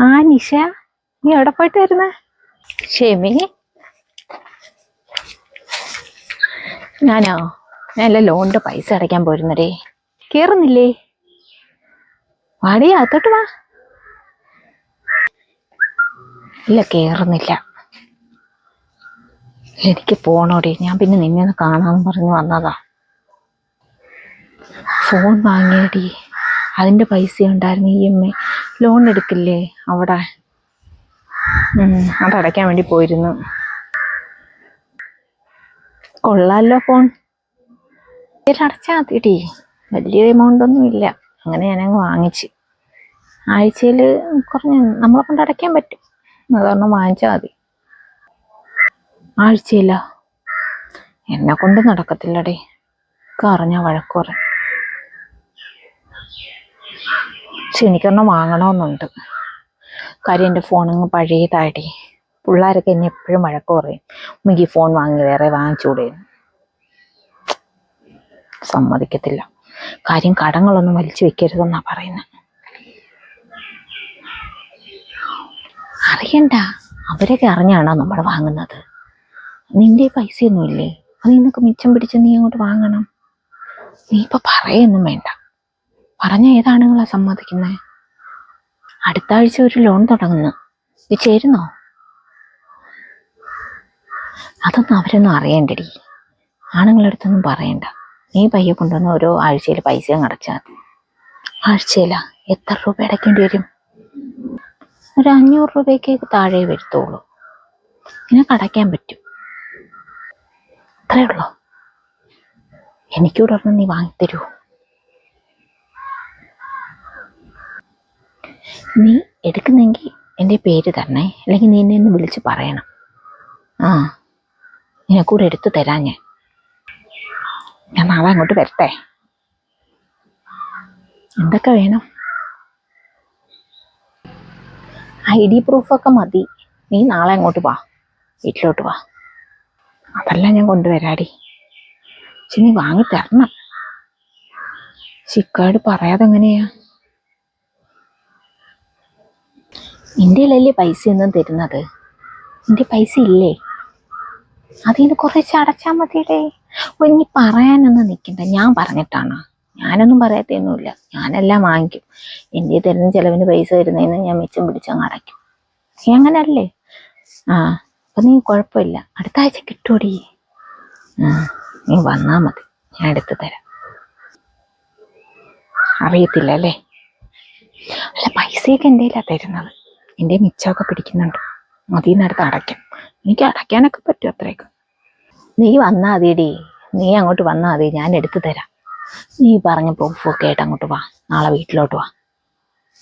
ആ നിഷ നീ എവിടെ പോയിട്ട് വരുന്ന? ഷെമി ഞാനോ? ഞാനല്ല ലോണിന്റെ പൈസ അടയ്ക്കാൻ പോരുന്നടേ കേറുന്നില്ലേ? വാടി അകത്തോട്ട് വാ. ഇല്ല കേറുന്നില്ല. എനിക്ക് പോണോടി. ഞാൻ പിന്നെ നിന്നെ ഒന്ന് കാണാമെന്ന് പറഞ്ഞു വന്നതാ. ഫോൺ വാങ്ങിയടി. അതിന്റെ പൈസ ഉണ്ടായിരുന്നു ഇ എം ഐ ലോൺ എടുക്കില്ലേ അവിടെ? അതടയ്ക്കാൻ വേണ്ടി പോയിരുന്നു. കൊള്ളാമല്ലോ ഫോൺ അടച്ചാൽ മതിയടി. വലിയ എമൗണ്ട് ഒന്നും ഇല്ല. അങ്ങനെ ഞാനങ്ങ് വാങ്ങിച്ച്. ആഴ്ചയിൽ കുറഞ്ഞ നമ്മളെ കൊണ്ട് അടയ്ക്കാൻ പറ്റും. അതൊരെണ്ണം വാങ്ങിച്ചാൽ മതി. ആഴ്ചയില്ല എന്നെ കൊണ്ട് നടക്കത്തില്ലടേ. കറഞ്ഞ വഴക്ക് പറയും പക്ഷെ എനിക്കൊരെണ്ണം വാങ്ങണമെന്നുണ്ട്. കാര്യം എന്റെ ഫോണങ്ങ് പഴയതായിട്ടേ പിള്ളേരൊക്കെ എന്നെ എപ്പോഴും വഴക്ക് പറയും. ഉമ്മക്ക് ഈ ഫോൺ വാങ്ങി വേറെ വാങ്ങിച്ചൂടെ? സമ്മതിക്കത്തില്ല. കാര്യം കടങ്ങളൊന്നും വലിച്ചു വെക്കരുതെന്നാ പറയുന്നത് അറിയണ്ട. അവരൊക്കെ അറിഞ്ഞാണോ നമ്മൾ വാങ്ങുന്നത്? നിന്റെ പൈസയൊന്നുമില്ലേ? അത് നിനക്ക് മിച്ചം പിടിച്ച് നീ അങ്ങോട്ട് വാങ്ങണം. നീ ഇപ്പൊ പറയൊന്നും വേണ്ട. പറഞ്ഞ ഏതാണുങ്ങളാ സമ്മതിക്കുന്നത് അടുത്ത ആഴ്ച ഒരു ലോൺ തുടങ്ങുന്നു. ഇത് ചേരുന്നോ? അതൊന്നും അവരൊന്നും അറിയണ്ടടി. ആണുങ്ങളുടെ അടുത്തൊന്നും പറയണ്ട. നീ പയ്യെ കൊണ്ടുവന്ന് ഓരോ ആഴ്ചയിൽ പൈസ അടച്ചാൽ ആഴ്ചയിലാ? എത്ര രൂപ അടയ്ക്കേണ്ടി വരും? ഒരു അഞ്ഞൂറ് രൂപയ്ക്ക് താഴെ വരുത്തുള്ളൂ നിനക്ക് അടയ്ക്കാൻ പറ്റും. അത്രേ ഉള്ളൂ. എനിക്കൂടെ നീ വാങ്ങിത്തരൂ നീ എടുക്കുന്നെങ്കിൽ എന്റെ പേര് തരണേ അല്ലെങ്കിൽ നീ എന്നെ ഒന്ന് വിളിച്ച് പറയണം. ആ നിനക്കൂടെ എടുത്തു തരാം ഞാൻ. ഞാൻ നാളെ അങ്ങോട്ട് വരട്ടെ. എന്തൊക്കെ വേണം? ഐ ഡി പ്രൂഫൊക്കെ മതി. നീ നാളെ അങ്ങോട്ട് വാ. വീട്ടിലോട്ട് വാ. അതെല്ലാം ഞാൻ കൊണ്ടുവരാടി. പക്ഷെ നീ വാങ്ങി തരണം. ചിക്കാട് പറയാതെ നിന്റെ കയ്യിലല്ലേ പൈസ ഒന്നും തരുന്നത്? എന്റെ പൈസ ഇല്ലേ അതിന് കുറച്ച് അടച്ചാൽ മതിയല്ലേ ഇനി പറയാനൊന്നും നിൽക്കണ്ട ഞാൻ പറഞ്ഞിട്ടാണ്. ഞാനൊന്നും പറയത്തൊന്നുമില്ല. ഞാനെല്ലാം വാങ്ങിക്കും. എന്റെ തരുന്ന ചിലവിന് പൈസ തരുന്നതിന് ഞാൻ മിച്ചം പിടിച്ചങ്ങ് അടയ്ക്കും. നീ അങ്ങനല്ലേ? ആ അപ്പം നീ കുഴപ്പമില്ല. അടുത്ത ആഴ്ച കിട്ടൂടി. ആ നീ വന്നാൽ മതി. ഞാൻ എടുത്തു തരാം. അറിയത്തില്ല അല്ലേ അല്ല പൈസയൊക്കെ എന്റെ തരുന്നത്. എന്റെ മിച്ചമൊക്കെ പിടിക്കുന്നുണ്ട്. അതിൽ നിന്ന് അടുത്ത് അടയ്ക്കും. എനിക്ക് അടയ്ക്കാനൊക്കെ പറ്റും അത്രയൊക്കെ. നീ വന്നാ മതിയടി നീ അങ്ങോട്ട് വന്നാ മതി. ഞാൻ എടുത്തു തരാം. നീ പറഞ്ഞ പ്രൂഫൊക്കെ ആയിട്ട് അങ്ങോട്ട് വാ. നാളെ വീട്ടിലോട്ട് വാ.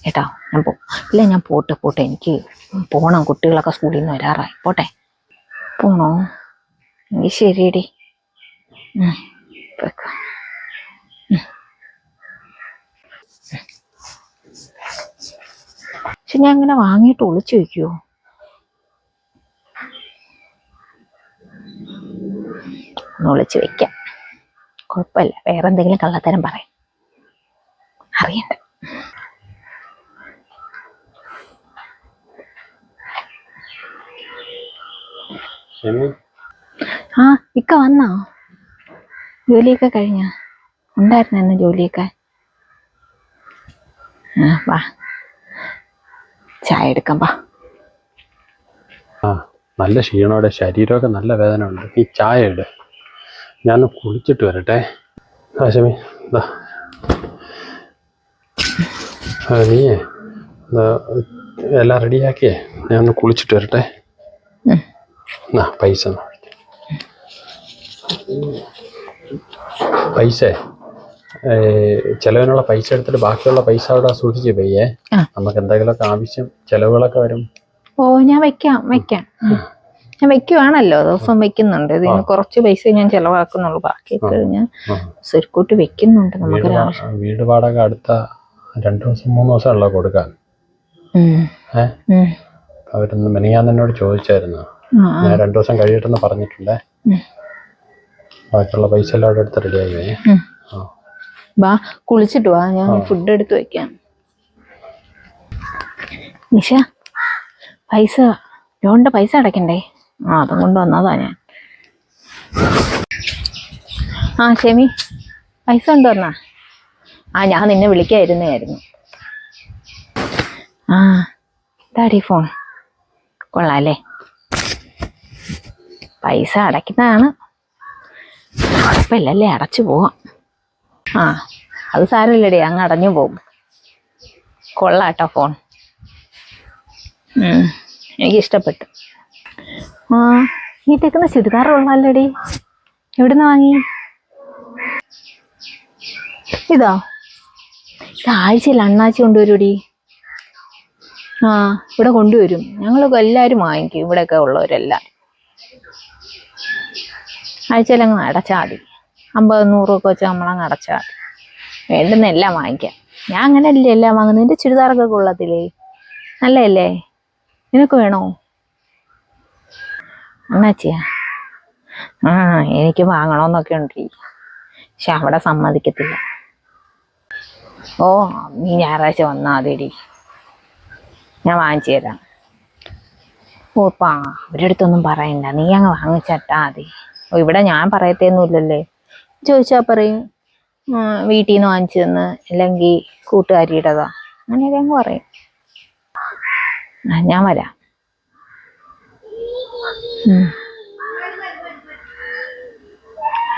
കേട്ടോ? ഞാൻ പോ. ഇല്ല ഞാൻ പോട്ടെ പോട്ടെ. എനിക്ക് പോണം. കുട്ടികളൊക്കെ സ്കൂളിൽ നിന്ന് വരാറായി. പോട്ടെ? പോണോ? എങ്കിൽ ശരിയടി. വെക്കാം. പക്ഷെ ഞാൻ അങ്ങനെ വാങ്ങിയിട്ട് ഒളിച്ചു വെക്കുവോ ഒന്ന് ഒളിച്ചു വെക്കാം കുഴപ്പമില്ല. വേറെ എന്തെങ്കിലും കള്ളത്തരം പറയാം. അറിയണ്ട. ആ ഇക്ക വന്നോ? ജോലിയൊക്കെ കഴിഞ്ഞ? ഉണ്ടായിരുന്നു ജോലിയൊക്കെ? ആ വാ. ചായ എടുക്കാം ആ നല്ല ക്ഷീണോടെ ശരീരമൊക്കെ നല്ല വേദന ഉണ്ട് ഈ ചായ ഇട്. ഞാൻ കുളിച്ചിട്ട് വരട്ടെ. ആശമി നീയേ എല്ലാം റെഡിയാക്കിയേ? ഞാൻ ഒന്ന് കുളിച്ചിട്ട് വരട്ടെ. ആ പൈസ. പൈസ ചിലവിനുള്ള പൈസ എടുത്തിട്ട് ബാക്കിയുള്ള പൈസ അവിടെ സൂക്ഷിച്ച് പോയേ. നമുക്ക് എന്തെങ്കിലുമൊക്കെ ആവശ്യം ചെലവുകളൊക്കെ വരും. ഓ ഞാൻ വെക്കാം വെക്കാം. ഞാൻ വെക്കുവാണല്ലോ ദിവസം വെക്കുന്നുണ്ട്. ഇതിന് കുറച്ച് പൈസ ഞാൻ ചെലവാക്കുന്നുള്ളൂ. ബാക്കി ഞാൻ ആ. വെക്കുന്നുണ്ട് ആവശ്യം. വീട് വാടക അടുത്ത രണ്ടു ദിവസം മൂന്ന് ദിവസം ഉള്ള കൊടുക്കാൻ. അവരൊന്ന് മെനിയാൻ എന്നോട് ചോദിച്ചായിരുന്നു. ഞാൻ രണ്ടു ദിവസം കഴിയട്ടെന്ന് പറഞ്ഞിട്ടുണ്ടേ. ബാക്കിയുള്ള പൈസ എല്ലാം അവിടെ എടുത്ത് റെഡിയായി. ആ. വാ കുളിച്ചിട്ട് വാ ഞാൻ. ഫുഡ് എടുത്ത് വെക്കാം. നിഷ പൈസ ലോണിന്റെ പൈസ അടയ്ക്കണ്ടേ? ആ അതും കൊണ്ട് വന്നതാ ഞാൻ. ആ ഷെമി പൈസ കൊണ്ട് വന്നാ? ആ ഞാൻ നിന്നെ വിളിക്കായിരുന്നായിരുന്നു ആ ഇതാടി ഫോൺ കൊള്ളാല്ലേ? പൈസ അടയ്ക്കുന്നതാണ്. കുഴപ്പമില്ലല്ലേ അടച്ചു പോവാം. ആ അത് സാരമില്ലടി അങ്ങ് അടഞ്ഞു പോകും. കൊള്ളാട്ടോ ഫോൺ എനിക്ക് ഇഷ്ടപ്പെട്ടു ആ ഈ തെക്കുന്ന ചുരിദാർ കൊള്ളാലടി. എവിടുന്ന് വാങ്ങി? ഇതോ. ഇത് ആഴ്ചയിൽ അണ്ണാച്ചി കൊണ്ടുവരൂടി ആ ഇവിടെ കൊണ്ടുവരും. ഞങ്ങൾ എല്ലാവരും വാങ്ങിക്കും. ഇവിടെയൊക്കെ ഉള്ളവരെല്ലാം. ആഴ്ചയിൽ അങ്ങ് അടച്ചാൽ മതി. അമ്പത് നൂറൊക്കെ വെച്ച് നമ്മളങ്ങ് അടച്ചാൽ മതി. വേണ്ടുന്ന എല്ലാം വാങ്ങിക്കാം. ഞാൻ അങ്ങനെയല്ലേ എല്ലാം വാങ്ങുന്നത്? നിന്റെ ചുരിദാറൊക്കെ കൊള്ളത്തില്ലേ? നല്ലതല്ലേ? നിനക്ക് വേണോ? അണ്ണാച്ചിയാ ആ എനിക്ക് വാങ്ങണമെന്നൊക്കെ ഉണ്ട്. പക്ഷെ അവിടെ സമ്മതിക്കത്തില്ല. ഓ നീ ഞായറാഴ്ച വന്നാൽ മതിടി ഞാൻ വാങ്ങിച്ചു തരാം. ഓപ്പാ അവരുടെ പറയണ്ട. നീ അങ്ങ് വാങ്ങിച്ചട്ടാ മതി. ഓ ഇവിടെ ഞാൻ പറയത്തേന്നുമില്ലല്ലേ ചോദിച്ചാൽ പറയും വീട്ടിൽ നിന്ന് വാങ്ങിച്ചു തന്ന് അല്ലെങ്കിൽ കൂട്ടുകാരിയുടേതാ. അങ്ങനെയൊക്കെ അങ്ങ് പറയും. ഞാൻ വരാം.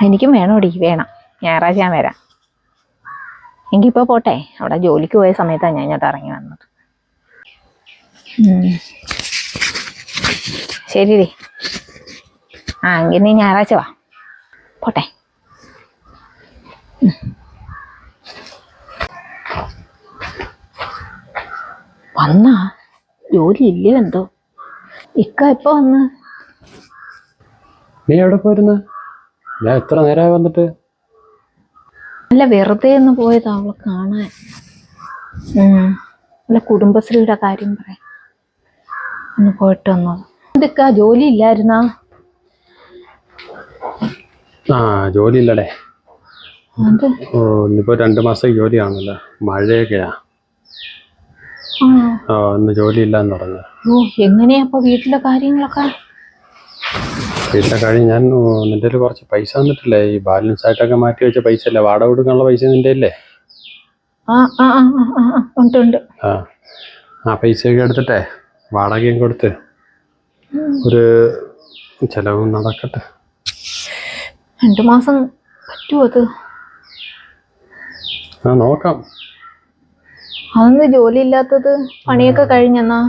എനിക്കും വേണോടി വേണം. ഞായറാഴ്ച ഞാൻ വരാം. എങ്കിൽ ഇപ്പോൾ പോട്ടെ. അവിടെ ജോലിക്ക് പോയ സമയത്താണ് ഞാൻ ഇങ്ങോട്ട് ഇറങ്ങി വന്നത്. ശരി ആ എങ്കിൽ നീ ഞായറാഴ്ച വാ. പോട്ടെ. വന്നാ? ജോലി ഇല്ലേ എന്തോ? ഇക്ക എപ്പോ വന്ന്? നീ എവിടെ പോയിരുന്ന? ഞാൻ എത്ര നേരമായി വന്നിട്ട്. അല്ല വെറുതെ ഒന്ന് പോയതാ അവളെ കാണാൻ. അല്ല കുടുംബശ്രീയുടെ കാര്യം പറയാം. ഒന്ന് പോയിട്ട് വന്നത് എന്തൊക്കെ? ജോലി ഇല്ലായിരുന്നാ? ആ ജോലി ഇല്ലടേ. ഓ രണ്ടു രണ്ട് മാസം ജോലിയാണല്ലോ. മഴയൊക്കെയാ. ആ. ഇന്ന് ജോലി ഇല്ലാന്ന് പറഞ്ഞു. ഓ എങ്ങനെയാ അപ്പൊ വീട്ടിലെ കാര്യങ്ങളൊക്കെ? വീട്ടിലെ കാര്യം ഞാൻ നിന്റെ കയ്യിൽ കുറച്ച് പൈസ തന്നിട്ടില്ലേ ഈ ബാലൻസ് ആയിട്ടൊക്കെ മാറ്റി വെച്ച പൈസ അല്ലേ വാടക കൊടുക്കാനുള്ള പൈസ നിന്റെ അല്ലേ ആ ആ ആ ആ, ആ, ആ, ഉണ്ട് ഉണ്ട്. ആ. ആ പൈസയൊക്കെ എടുത്തിട്ടെ. വാടകയും കൊടുത്ത്. ഒരു ചെലവും നടക്കട്ടെ. രണ്ടു മാസം പറ്റുമോ അത്? ആ നോക്കാം. അതൊന്ന് ജോലി ഇല്ലാത്തത് പണിയൊക്കെ കഴിഞ്ഞെന്നാ?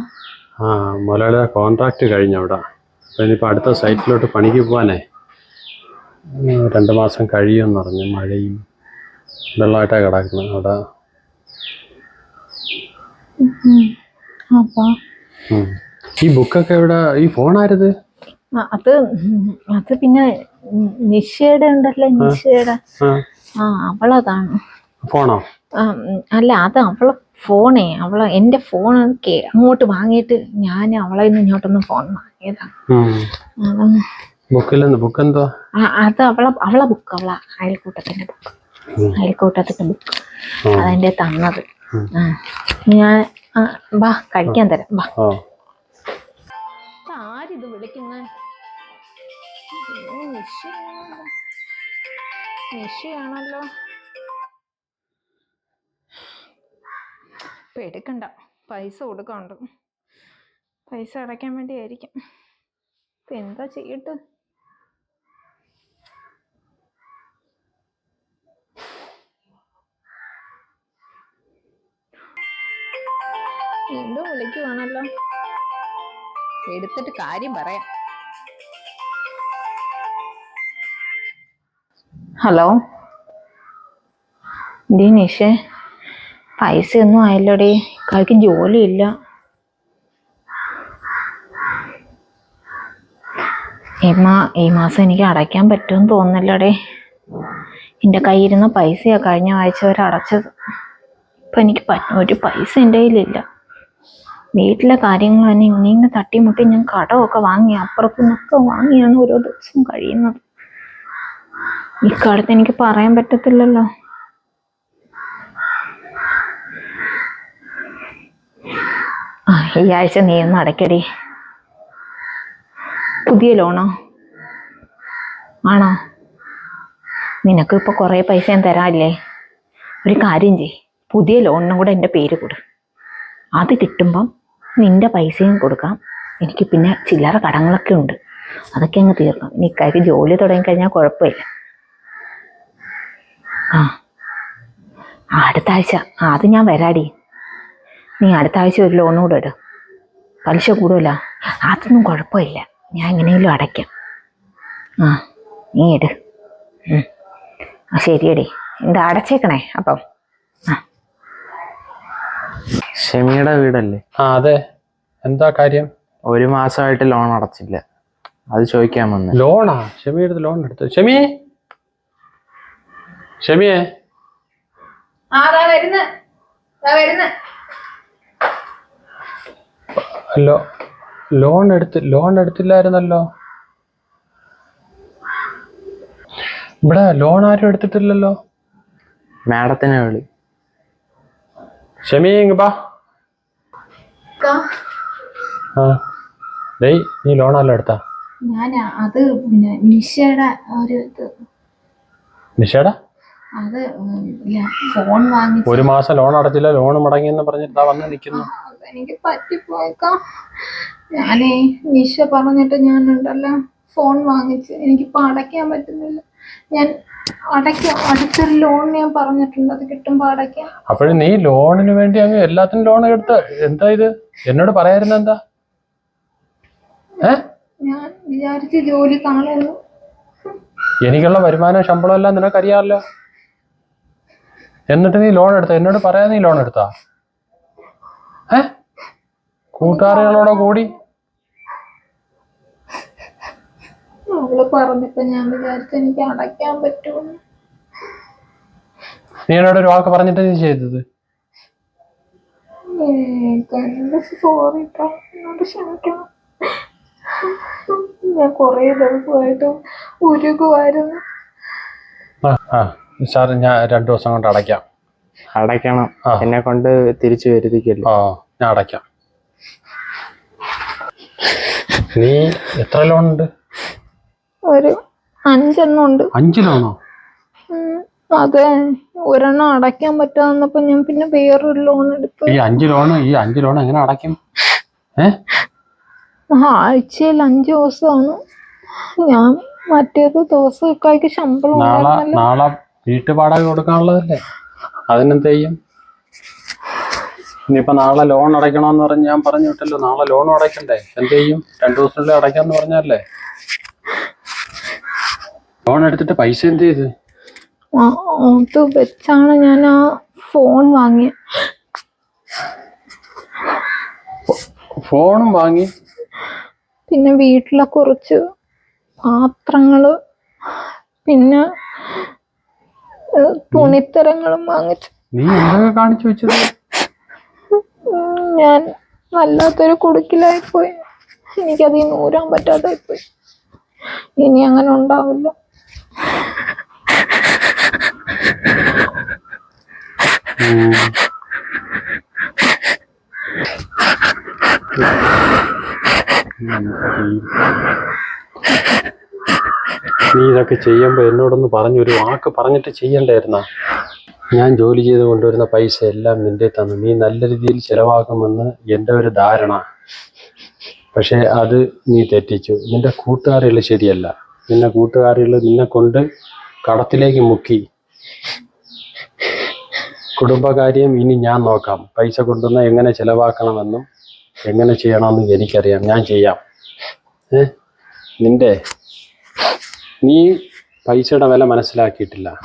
ആ മുതലാളിയുടെ കോൺട്രാക്റ്റ് കഴിഞ്ഞു അവിടെ. ഇനിയിപ്പോൾ അടുത്ത സൈറ്റിലോട്ട് പണിക്ക് പോകാനേ രണ്ടു മാസം കഴിയുമെന്ന് പറഞ്ഞു. മഴയും വെള്ളമായിട്ടാണ് കിടക്കുന്നത് അവിടെ. ഈ ബുക്കൊക്കെ ഇവിടെ ഈ ഫോണാരത് അത് അത് പിന്നെ നിശയുടെ നിഷയുടെ ഉണ്ടല്ലോ നിഷയുടെ ആ. ആ അവളതാണ്. ഫോണോ? അല്ല അത് അവൾ ഫോണേ. അവൾ എന്റെ ഫോൺ അങ്ങോട്ട് വാങ്ങിയിട്ട് ഞാൻ അവളെ ഇങ്ങോട്ടൊന്നും ഫോൺ വാങ്ങിയതാണ് അത് ബുക്കിലെന്ന് ബുക്ക് എന്തോ ആ, അത് അവളെ അവളെ ബുക്ക് അവളെ അയൽക്കൂട്ടത്തിന്റെ ബുക്ക്. അയൽക്കൂട്ടത്തിന്റെ ബുക്ക്. അതെന്റെ തന്നത്. ഞാൻ വാ കഴിക്കാൻ തരാം. വാ. ആരിത് വിളിക്കുന്നത് നിഷയാണല്ലോ എടുക്കണ്ട പൈസ കൊടുക്കാണ്ട് പൈസ അടയ്ക്കാൻ വേണ്ടിയായിരിക്കും. ഇപ്പം എന്താ ചെയ്യട്ട്? വീണ്ടും വിളിക്കുവാണല്ലോ. എടുത്തിട്ട് കാര്യം പറയാം. ഹലോ? ഡി നിഷേ? പൈസ ഒന്നും ആയില്ലടി. കാക്ക് ജോലിയില്ല. ഈ മാ ഈ മാസം എനിക്ക് അടയ്ക്കാൻ പറ്റുമെന്ന് തോന്നുന്നില്ലടേ. എന്റെ കയ്യിരുന്ന പൈസയാണ് കഴിഞ്ഞ ആഴ്ച വരെ അടച്ചത്. ഇപ്പം എനിക്ക് ഒരു പൈസ എന്റെ കയ്യിലില്ല. വീട്ടിലെ കാര്യങ്ങൾ തന്നെ ഇങ്ങനെ തട്ടിമുട്ടി ഞാൻ കടമൊക്കെ വാങ്ങി അപ്പുറത്തു നിന്നൊക്കെ വാങ്ങിയാണ് ഓരോ ദിവസവും കഴിയുന്നത്. ഇക്കാലത്ത് എനിക്ക് പറയാൻ പറ്റത്തില്ലല്ലോ. ഈ ആഴ്ച നീ ഒന്ന് അടയ്ക്കടി. പുതിയ ലോണോ? ആണോ? നിനക്ക് ഇപ്പൊ കുറേ പൈസ ഞാൻ തരാല്ലേ ഒരു കാര്യം ചെയ് പുതിയ ലോണിനും കൂടെ എന്റെ പേര് കൊടു. അത് കിട്ടുമ്പം നിന്റെ പൈസയും കൊടുക്കാം. എനിക്ക് പിന്നെ ചില്ലറ കടങ്ങളൊക്കെ ഉണ്ട്. അതൊക്കെ അങ്ങ് തീർക്കാം ഇനി ഇക്കാര്യം ജോലി തുടങ്ങിക്കഴിഞ്ഞാൽ കുഴപ്പമില്ല. ആ. അടുത്ത ആഴ്ച. അത് ഞാൻ വരാടി. നീ അടുത്ത ആഴ്ച ഒരു ലോണും കൂടെ ഇട്. പലിശ കൂടുമല്ല അതൊന്നും കുഴപ്പമില്ല. ഞാൻ എങ്ങനെയെങ്കിലും അടയ്ക്കാം. ആ നീ ഇട്. ആ ശരിയടി. എന്താ അടച്ചേക്കണേ അപ്പം? ആ. ഷെമിയുടെ വീടല്ലേ? ആ അതെ. എന്താ കാര്യം? ഒരു മാസമായിട്ട് ലോൺ അടച്ചില്ല. അത് ചോദിക്കാൻ വന്നു. ലോണാ ഷമിയുടെ ലോൺ എടുത്തു ഷെമി? ഷെമിയെ? ലോ ലോൺ എടുത്ത് ലോൺ എടുത്തില്ലായിരുന്നല്ലോ? ഇവിടെ ലോൺ ആരും എടുത്തിട്ടില്ലല്ലോ? മാഡത്തിനെ വിളി. ആ. ഡേയ് നീ ലോണല്ലോ എടുത്താ. ഞാൻ അത് പിന്നെ നിഷയുടെ ഒരു ഇത്. അത് ഇല്ല ഫോൺ വാങ്ങിച്ചു ഒരു മാസം ലോൺ അടച്ചില്ല ലോൺ മുടങ്ങിയെന്ന് പറഞ്ഞിട്ട് ദാ വന്ന് നിൽക്കുന്നു എനിക്ക് പറ്റിപ്പോയേക്കാം. ഞാനേ നിഷ പറഞ്ഞിട്ട് ഞാനുണ്ടല്ലോ ഫോൺ വാങ്ങിച്ച്. എനിക്കിപ്പോ അടയ്ക്കാൻ പറ്റുന്നില്ല. ഞാൻ അടയ്ക്കാം അടുത്തൊരു ലോൺ ഞാൻ പറഞ്ഞിട്ടുണ്ട് അത് കിട്ടുമ്പോ അടയ്ക്കാം. അപ്പോഴും നീ ലോണിന് വേണ്ടി അങ്ങ് എല്ലാത്തിനും ലോൺ എടുത്ത എന്താ ഇത്? എന്നോട് പറയായിരുന്ന എന്താ? ഏ? ഞാൻ വിചാരിച്ച് ജോലി കാണുന്നു. എനിക്കുള്ള വരുമാനം ശമ്പളം എല്ലാം നിനക്കറിയാമല്ലോ. എന്നിട്ട് നീ ലോൺ എടുത്ത? എന്നോട് പറയാ നീ ലോൺ എടുത്താ? ഏ? കൂട്ടുകാരികളോടെ കൂടി? അവൾ പറഞ്ഞപ്പോ ഞാൻ വിചാരിച്ചു എനിക്ക് അടയ്ക്കാൻ പറ്റുമെന്ന്. നീ എന്നോട് ഒരു വാക്ക് പറഞ്ഞിട്ട് നീ ചെയ്തത്? സോറി എന്നോട് ക്ഷമിക്കണം. ഞാൻ കൊറേ ദിവസമായിട്ട് ഉരുകുമായിരുന്നു ആ ആ. സാർ ഞാൻ രണ്ടു ദിവസം കൊണ്ട് അടയ്ക്കാം. അടയ്ക്കണം. എന്നെ കൊണ്ട് തിരിച്ചു വരുത്തിക്കല്ലോ ഞാൻ അടയ്ക്കാം. നീ എത്ര ലോൺ ഉണ്ട്? ഒരു അഞ്ചെണ്ണം ഉണ്ട്. അഞ്ച് ലോണോ അതെ. ഒരെണ്ണം അടയ്ക്കാൻ പറ്റാന്നപ്പോ ഞാൻ പിന്നെ വേറൊരു ലോൺ എടുത്തു. ഈ അഞ്ച് ലോൺ ഈ അഞ്ച് ലോൺ എങ്ങനെ അടയ്ക്കും? ഏ? ആഴ്ചയിൽ അഞ്ചു ദിവസമാണ്. ഞാൻ മറ്റേത് ദിവസം ഇക്കായ്ക്ക് ശമ്പളം നാളെ നാളെ വീട്ടു വാടക കൊടുക്കാനുള്ളതല്ലേ? അതിനെന്ത് ചെയ്യും? ഇനിയിപ്പോ നാളെ ലോൺ അടയ്ക്കണമെന്ന് പറഞ്ഞ് ഞാൻ പറഞ്ഞു വിട്ടല്ലോ. നാളെ ലോൺ അടയ്ക്കണ്ടേ? എന്ത് ചെയ്യും? രണ്ടു ദിവസത്തിനുള്ളിൽ അടയ്ക്കാന്ന് പറഞ്ഞല്ലേ? ലോൺ എടുത്തിട്ട് പൈസ എന്ത് ചെയ്ത്? അത് വെച്ചാണ് ഞാൻ ആ ഫോൺ വാങ്ങി. ഫോണും വാങ്ങി. പിന്നെ വീട്ടിലെ കുറച്ച് പാത്രങ്ങൾ പിന്നെ തുണിത്തരങ്ങളും വാങ്ങിച്ചു. നീ എന്തൊക്കെ കാണിച്ചു വെച്ചത്? ഞാൻ വല്ലാത്തൊരു കുടുക്കിലായിപ്പോയി. എനിക്കത് നൂരാൻ പറ്റാതായിപ്പോയി. ഇനി അങ്ങനെ ഉണ്ടാവില്ല. നീ ഇതൊക്കെ ചെയ്യുമ്പോ എന്നോടൊന്ന് പറഞ്ഞു ഒരു വാക്ക് പറഞ്ഞിട്ട് ചെയ്യണ്ടായിരുന്ന? ഞാൻ ജോലി ചെയ്ത് കൊണ്ടുവരുന്ന പൈസ എല്ലാം നിന്റെ തന്നു. നീ നല്ല രീതിയിൽ ചെലവാക്കുമെന്ന് എന്റെ ഒരു ധാരണ. പക്ഷേ അത് നീ തെറ്റിച്ചു. നിന്റെ കൂട്ടുകാരികൾ ശരിയല്ല. നിന്നെ കൂട്ടുകാരികൾ നിന്നെ കൊണ്ട് കടത്തിലേക്ക് മുക്കി. കുടുംബകാര്യം ഇനി ഞാൻ നോക്കാം. പൈസ കൊണ്ടുവന്ന് എങ്ങനെ ചെലവാക്കണമെന്നും എങ്ങനെ ചെയ്യണമെന്നും എനിക്കറിയാം. ഞാൻ ചെയ്യാം. ഏ? നിന്റെ നീ പൈസയുടെ വില മനസ്സിലാക്കിയിട്ടില്ല.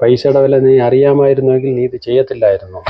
പൈസയുടെ വില നീ അറിയാമായിരുന്നുവെങ്കിൽ നീ ഇത് ചെയ്യത്തില്ലായിരുന്നു.